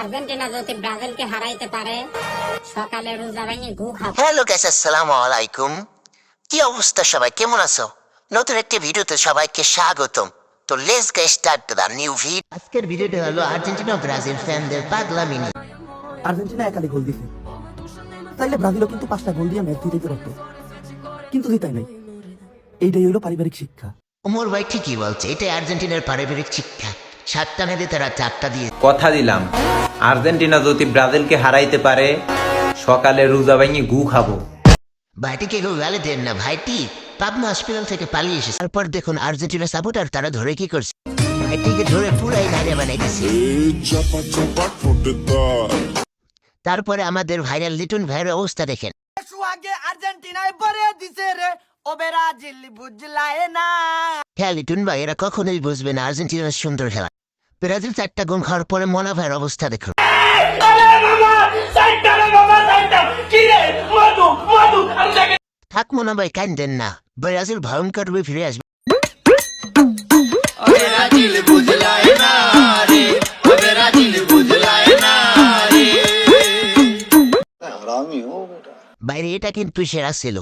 Argentina যদি ব্রাজিলকে হারাইতে পারে সকালে রোজা ভেঙে গু খাব হ্যালো গ্যাস আসসালামু আলাইকুম। কি অবস্থা সবাই? কেমন আছো? নতুন একটি ভিডিওতে সবাইকে স্বাগতম। তো let's get start the new video আজকের ভিডিওটা হলো আর্জেন্টিনা ব্রাজিল ফ্যানদের পাগলামি নিয়ে। আর্জেন্টিনা একালে গোল দিছে। তাইলে ব্রাজিলও কিন্তু পাঁচটা গোল দিয়ে ম্যাচ পারতো। কিন্তু দিতাই নাই। এইটাই হলো পারিবারিক শিক্ষা। ওমর ভাই ঠিকই বলছে এটা আর্জেন্টিনার পারিবারিক শিক্ষা। সাতটা মেয়েদের তারা চারটা দিয়ে কথা দিলাম। আর্জেন্টিনা যদি ব্রাজিলকে হারাইতে পারে, সকালে রোজা ভেঙে গু খাব। ভাইটিকে কেউ দেন না, ভাইটি পাবনা হসপিটাল থেকে পালিয়ে এসেছে। তারপর দেখুন আর্জেন্টিনা সাপোর্টার তারা ধরে কি করছে? ভাইটিকে ধরে পুরাই বানাইতেছে তারপরে আমাদের ভাইরাল লিটন ভাইয়ের অবস্থা দেখেন। আগে আর্জেন্টিনায় দিছে রে বুঝলায় না হ্যাঁ লিটন ভাই, এরা কখনোই বুঝবে না আর্জেন্টিনার সুন্দর খেলা। ব্রাজিল চারটা গোল খাওয়ার পরে মনা ভাইয়ের অবস্থা দেখুন। থাক মনা ভাই কান্দেন না। ব্রাজিল ভয়ঙ্কর রূপে ফিরে আসবে। বাইরে এটা কিন্তু সেরা ছিল।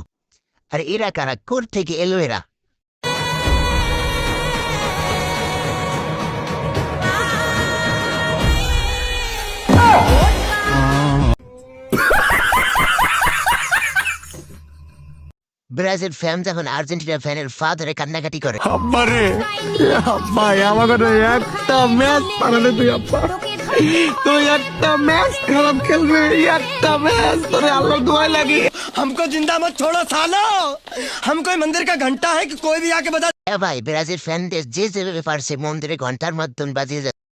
আর এরা কারা? কোর থেকে এলো এরা? ব্রাজিল ফ্যান যখন আর্জেন্টিনা ফ্যানের ফা ধরে কান্নাকাটি করে আব্বারে আব্বা আমাকে একটা ম্যাচ পারালে তুই আব্বা তুই একটা ম্যাচ খারাপ খেলবে একটা ম্যাচ তোরে আল্লাহ দোয়াই লাগে हमको जिंदा मत छोड़ो सालो हम कोई मंदिर का घंटा है कि कोई भी आके बता এ ভাই ব্রাজিল ফ্যানদের যে যেভাবে পারছে মন্দিরে ঘন্টার মাধ্যমে বাজিয়ে যাচ্ছে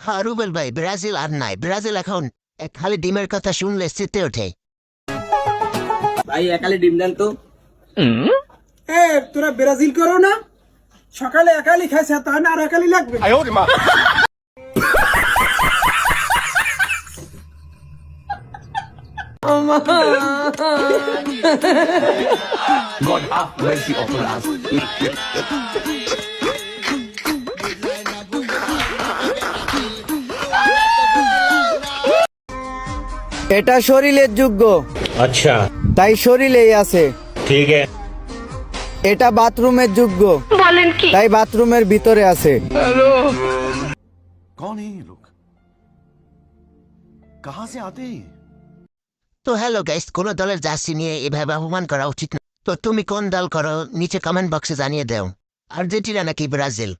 হ্যাঁ রুবেল ভাই ব্রাজিল আর নাই। ব্রাজিল এখন খালি ডিমের কথা শুনলে শীতে ওঠে। ভাই একালে ডিম দেন তো। এ তোরা ব্রাজিল করো না। সকালে একালি খাইছে তাই না আর একালি লাগবে। এটা শরীরের যোগ্য अच्छा তাই শরীরেই আছে ठीक है এটা বাথরুমের যোগ্য তাই বাথরুমের ভিতরে আছে कौन है ये लोग कहाँ से आते हैं তো হ্যালো গাইস কোন দলের জার্সি নিয়ে এভাবে অপমান করা উচিত না। তো তুমি কোন দল করো, নিচে কমেন্ট বক্সে জানিয়ে দাও। আর্জেন্টিনা নাকি ব্রাজিল?